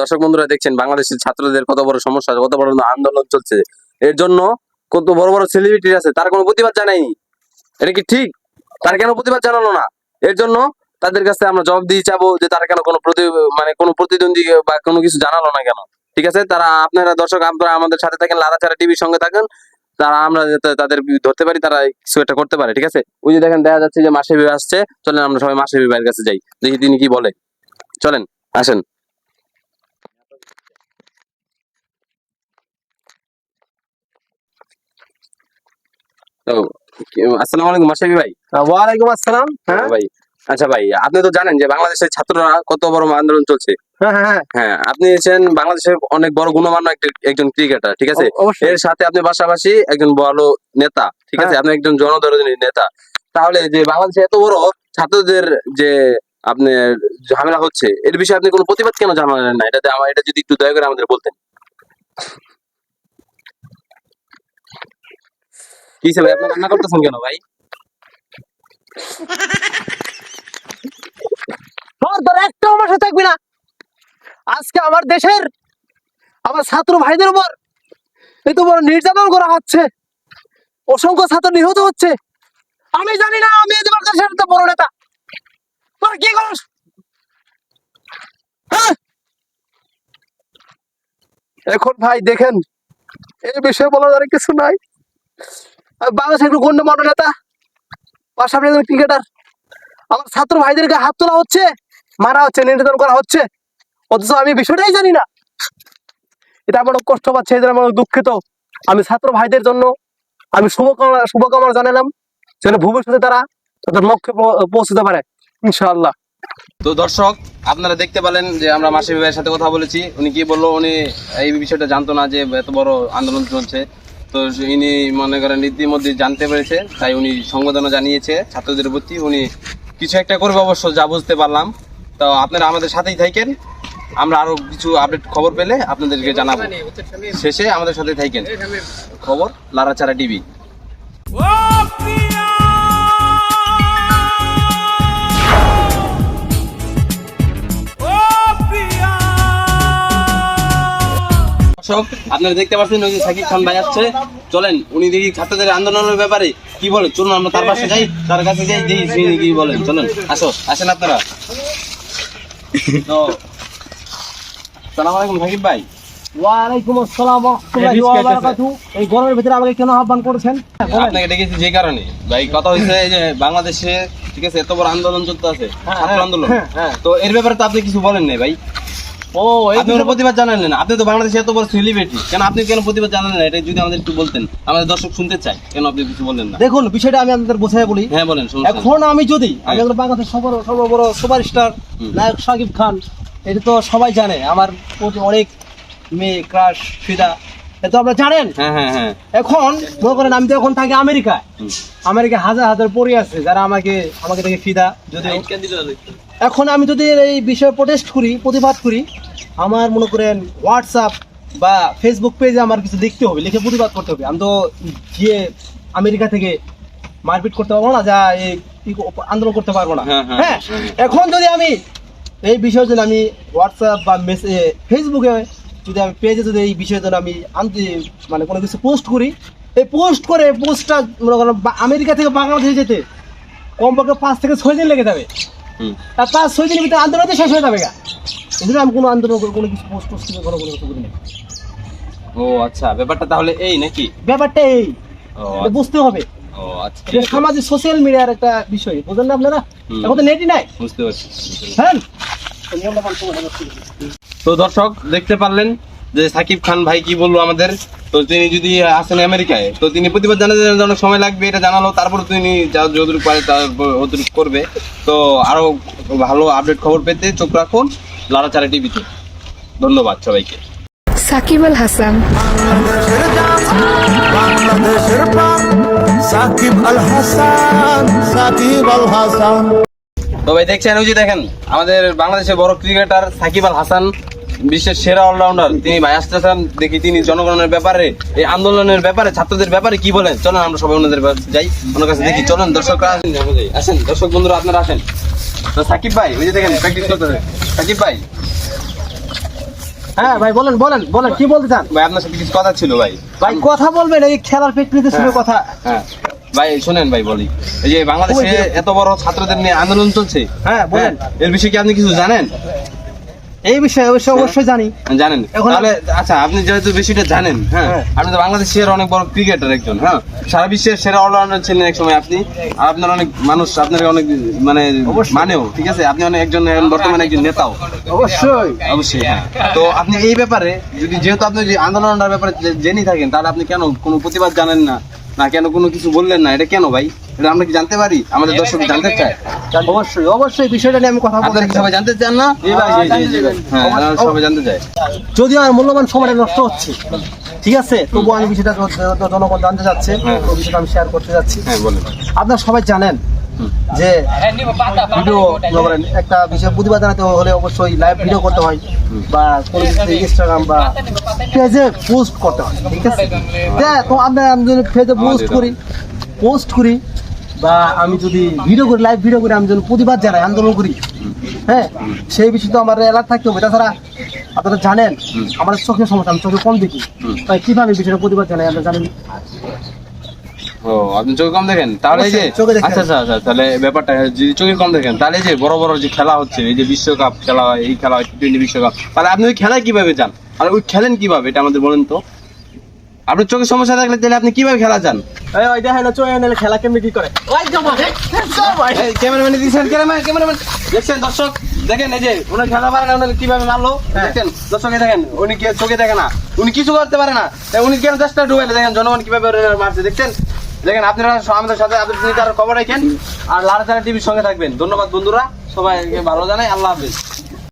দর্শক বন্ধুরা দেখছেন, বাংলাদেশের ছাত্রদের কত বড় সমস্যা, কত বড় আন্দোলন চলছে। এর জন্য কত বড় বড় সেলিব্রিটি আছে, তার কোনো প্রতিবাদ জানায়নি। এটা কি ঠিক? তার কেন প্রতিবাদ জানালো না? এর জন্য তাদের কাছে আমরা জবাব দিয়ে চাবো যে তারা কেন কোনো প্রতি মানে কোনো প্রতিদ্বন্দ্বী বা কোনো কিছু জানালো না কেন? ঠিক আছে? তারা আপনারা দর্শক, আপনারা আমাদের সাথে থাকেন লাদাচারা টিভির সঙ্গে থাকেন। তারা আমরা তাদের ধরতে পারি, তারা কিছু একটা করতে পারে, ঠিক আছে? ওই যে দেখেন, দেখা যাচ্ছে যে মাসে বিবাহ আসছে। চলেন আমরা সবাই মাসে বিবাহের কাছে যাই। দেখি তিনি কি বলে। চলেন, আসেন। তো আসসালামু আলাইকুম মাসাবি ভাই। ওয়ালাইকুম আসসালাম হ্যাঁ? ভাই। আচ্ছা ভাই আপনি তো জানেন যে বাংলাদেশের ছাত্ররা কত বড় আন্দোলন চলছে। হ্যাঁ হ্যাঁ হ্যাঁ। হ্যাঁ আপনি বাংলাদেশের অনেক বড় গুণমান্য একটা- একজন ক্রিকেটার ঠিক আছে? এর সাথে আপনি পাশাপাশি একজন ভালো নেতা ঠিক আছে? হ্যাঁ। আপনি একজন জনদরদী নেতা। তাহলে যে বাংলাদেশে এত বড় ছাত্রদের যে আপনার ঝামেলা হচ্ছে এর বিষয়ে আপনি কোনো প্রতিবাদ কেন জানালেন না? এটাতে আমার এটা যদি একটু দয়া করে আমাদের বলতেন। কি হিসেবে আপনি করতেছেন কেন ভাই? সাথে থাকবি না। আজকে আমার দেশের আমার ছাত্র ভাইদের উপর নির্যাতন করা হচ্ছে। অসংখ্য ছাত্র নিহত হচ্ছে। আমি জানি না, আমি তোমার বড় নেতা। তোর কি করস? হ্যাঁ? এখন ভাই দেখেন, এই বিষয়ে বলার কিছু নাই। বাংলাদেশের একটু গণ্যমান্য নেতা। পাশাপাশি একজন ক্রিকেটার আমার ছাত্র ভাইদেরকে হাত তোলা হচ্ছে, মারা হচ্ছে, নির্যাতন করা হচ্ছে। অথচ আমি বিষয়টাই জানি না। এটা আমার কষ্ট পাচ্ছে, এই জন্য আমি অনেক দুঃখিত। আমি ছাত্র ভাইদের জন্য আমি শুভকামনা শুভকামনা জানালাম, যেন ভবিষ্যতে তারা তাদের লক্ষ্যে পৌঁছতে পারে, ইনশাআল্লাহ। তো দর্শক, আপনারা দেখতে পেলেন যে আমরা মাসি ভাইয়ের সাথে কথা বলেছি। উনি কি বলল? উনি এই বিষয়টা জানতো না যে এত বড় আন্দোলন চলছে। তো ইনি মনে করেন ইতিমধ্যে জানতে পেরেছে, তাই উনি সংবেদনা জানিয়েছে ছাত্রদের প্রতি। উনি কিছু একটা করবে অবশ্য, যা বুঝতে পারলাম। তো আপনারা আমাদের সাথেই থাকেন। আমরা আরও কিছু আপডেট খবর পেলে আপনাদেরকে জানাব। শেষে আমাদের সাথে থাকেন। খবর, লারাচারা টিভি। দর্শক আপনারা দেখতে পাচ্ছেন ওই যে সাকিব খান ভাই আসছে। চলেন উনি দেখি ছাত্রদের আন্দোলনের ব্যাপারে কি বলে? চলুন আমরা তার পাশে যাই তার কাছে যাই দেখি তিনি কি বলেন। চলেন আসো আসেন আপনারা। তো সালাম আলাইকুম সাকিব ভাই। ওয়ালাইকুম আসসালাম এই গরমের ভিতরে আমাকে কেন আহ্বান করেছেন? আপনাকে ডেকেছি যে কারণে। ভাই কথা হয়েছে যে বাংলাদেশে ঠিক আছে এত বড় আন্দোলন চলতে আছে হ্যাঁ, ছাত্র হ্যাঁ, আন্দোলন। হ্যাঁ, হ্যাঁ। তো এর ব্যাপারে তো আপনি কিছু বলেন নাই ভাই? ও এই আপনি কোনো প্রতিবাদ জানালেন না। আপনি তো বাংলাদেশে এত বড় সেলিব্রিটি কেন আপনি কেন প্রতিবাদ জানালেন না? এটা যদি আমাদের একটু বলতেন। আমাদের দর্শক শুনতে চাই কেন আপনি কিছু বললেন না? দেখুন বিষয়টা আমি আপনাদের বোঝাই বলি। হ্যাঁ বলেন এখন আমি যদি আমি হ্যাঁ। একজন বাংলাদেশের সবার সর্ববড় সুপারস্টার। নায়ক সাকিব খান। এটা তো সবাই জানে। আমার অনেক মেয়ে ক্রাশ ফিদা। এটা তো আপনারা জানেন। হ্যাঁ হ্যাঁ হ্যাঁ। এখন মনে করেন আমি তো এখন থাকি আমেরিকায়। হুম। আমেরিকা হাজার হাজার পড়ে আছে। যারা আমাকে আমাকে দেখে ফিদা যদি এখন আমি যদি এই বিষয়ে প্রোটেস্ট করি প্রতিবাদ করি আমার মনে করেন হোয়াটসঅ্যাপ বা ফেসবুক পেজে আমার কিছু লিখতে হবে লিখে প্রতিবাদ করতে হবে। আমি তো গিয়ে আমেরিকা থেকে মারপিট করতে পারব না যা এই আন্দোলন করতে পারব না। হ্যাঁ, হ্যাঁ, হ্যাঁ। এখন যদি আমি এই বিষয়ের জন্য আমি হোয়াটসঅ্যাপ বা ফেসবুকে যদি আমি পেজে যদি এই বিষয়ের জন্য আমি আনতে মানে কোনো কিছু পোস্ট করি এই পোস্ট করে পোস্টটা মনে করেন আমেরিকা থেকে বাংলাদেশে যেতে কমপক্ষে পাঁচ থেকে ছয় দিন লেগে যাবে। আর পাঁচ ছয় দিনের ভিতরে আন্দোলনতে শেষ হয়ে যাবে এই আমি কোনো আন্দোলন কোনো কিছু পোস্ট টোস্ট করে কোনো কিছু করি না ও আচ্ছা ব্যাপারটা তাহলে এই নাকি? ব্যাপারটা এই। বুঝতে হবে। ও আচ্ছা। সামাজিক সোশ্যাল মিডিয়ার একটা বিষয় বুঝলেন না আপনারা। এখন তো নেটই নাই। বুঝতে পারছি। হ্যাঁ। তো দর্শক দেখতে পারলেন যে সাকিব খান ভাই কি বলল আমাদের? তো তিনি যদি আসেন আমেরিকায় তো তিনি প্রতিবাদ জানাতে জানাতে অনেক সময় লাগবে এটা জানালো তারপর তিনি যা যতটুকু পারে তার করবে। তো আরও ভালো আপডেট খবর পেতে চোখ রাখুন লাড়াচাড়া টিভিতে ধন্যবাদ সবাইকে। সাকিব আল হাসান। বাংলাদেশের প্রাণ সাকিব আল হাসান সাকিব আল হাসান। তো ভাই দেখছেন ওই যে দেখেন আমাদের বাংলাদেশের বড় ক্রিকেটার সাকিব আল হাসান। বিশ্বের সেরা অলরাউন্ডার তিনি ভাই আসতেছেন দেখি তিনি জনগণের ব্যাপারে এই আন্দোলনের ব্যাপারে ছাত্রদের ব্যাপারে কি বলেন? চলেন আমরা সবাই ওনাদের যাই ওনার কাছে দেখি চলেন দর্শকরা আসেন, আসেন দর্শক বন্ধুরা আপনারা আসেন। তো সাকিব ভাই ওই যে দেখেন প্র্যাকটিস করতেছে। সাকিব ভাই। হ্যাঁ ভাই বলেন বলেন বলেন কি বলতে চান? ভাই আপনার সাথে কিছু কথা ছিল ভাই। ভাই কথা বলবেন এই খেলার প্রেক্ষিতে শুনে হ্যাঁ। কথা। হ্যাঁ। ভাই শুনেন ভাই বলি। এই যে বাংলাদেশে এত বড় ছাত্রদের নিয়ে আন্দোলন চলছে হ্যাঁ বলেন। এর বিষয়ে কি আপনি কিছু জানেন? এই বিষয়ে অবশ্যই অবশ্যই জানি। জানেন তাহলে আচ্ছা আপনি যেহেতু বেশিটা জানেন হ্যাঁ হ্যাঁ। আপনি তো বাংলাদেশের অনেক বড় ক্রিকেটার একজন হ্যাঁ। সারা বিশ্বের সেরা অলরাউন্ডার ছিলেন এক সময় আপনি। আর আপনার অনেক মানুষ আপনার অনেক মানে। মানেও ঠিক আছে? আপনি অনেক একজন বর্তমানে একজন নেতাও। অবশ্যই। অবশ্যই হ্যাঁ। তো আপনি এই ব্যাপারে যদি যেহেতু আপনি যে আন্দোলনটার ব্যাপারে জেনে থাকেন তাহলে আপনি কেন কোনো প্রতিবাদ জানেন না? না কেন কোনো কিছু বললেন না? এটা কেন ভাই? এটা আমরা কি জানতে পারি? আমাদের দর্শক জানতে চায়? অবশ্যই অবশ্যই বিষয়টা নিয়ে আমি কথা বলতে আপনারা সবাই জানতে চান না। হ্যাঁ সবাই জানতে চায় যদিও আমার মূল্যবান সময়টা নষ্ট হচ্ছে। ঠিক আছে? তবুও আমি বিষয়টা জনগণ জানতে যাচ্ছে হ্যাঁ। ওই বিষয়টা আমি শেয়ার করতে যাচ্ছি। হ্যাঁ আপনারা সবাই জানেন যে ভিডিও মনে করেন একটা বিষয় প্রতিবাদ জানাতে হলে অবশ্যই লাইভ ভিডিও করতে হয় বা কোনো ইনস্টাগ্রাম বা পেজে পোস্ট করতে হয় ঠিক আছে? হ্যাঁ তো আমরা আমি যদি পেজে পোস্ট করি পোস্ট করি বা আমি যদি ভিডিও করি লাইভ ভিডিও করি আমি যদি প্রতিবাদ জানাই আন্দোলন করি হ্যাঁ? সেই বিষয়ে তো আমার অ্যালার্ট থাকতে হবে। তাছাড়া আপনারা জানেন আমার চোখের সমস্যা আমি চোখে কম দেখি। তাই কীভাবে বিষয়টা প্রতিবাদ জানাই আপনারা জানেন ও আপনি চোখে কম দেখেন? তাহলে যে আচ্ছা আচ্ছা আচ্ছা তাহলে ব্যাপারটা যদি চোখে কম দেখেন তাহলে যে বড় বড় যে খেলা হচ্ছে এই যে বিশ্বকাপ খেলা এই খেলা টি টোয়েন্টি বিশ্বকাপ তাহলে আপনি ওই খেলায় কীভাবে যান? আর ওই খেলেন কীভাবে এটা আমাদের বলেন তো। আপনার চোখে সমস্যা থাকলে তাহলে আপনি কীভাবে খেলা যান? এই ওই দেখেন না চোখে খেলা কেমনি কি করে? ওই ক্যামেরাম্যান দিয়েছেন ক্যামেরাম্যান ক্যামেরাম্যান। দেখছেন দর্শক? দেখেন এই যে উনি খেলা পারে না উনি কীভাবে মারলো? হ্যাঁ। দেখেন দর্শকে দেখেন উনি কি চোখে দেখে না? উনি কিছু করতে পারে না। তাই উনি কেন চেষ্টা ডুবাইলে? দেখেন জনগণ কীভাবে মারছে দেখছেন? দেখেন আপনারা আমাদের সাথে আপনাদের তার খবর রাখেন। আর লাড়াচাড়া টিভির সঙ্গে থাকবেন। ধন্যবাদ বন্ধুরা। সবাই ভালো জানাই আল্লাহ হাফিজ।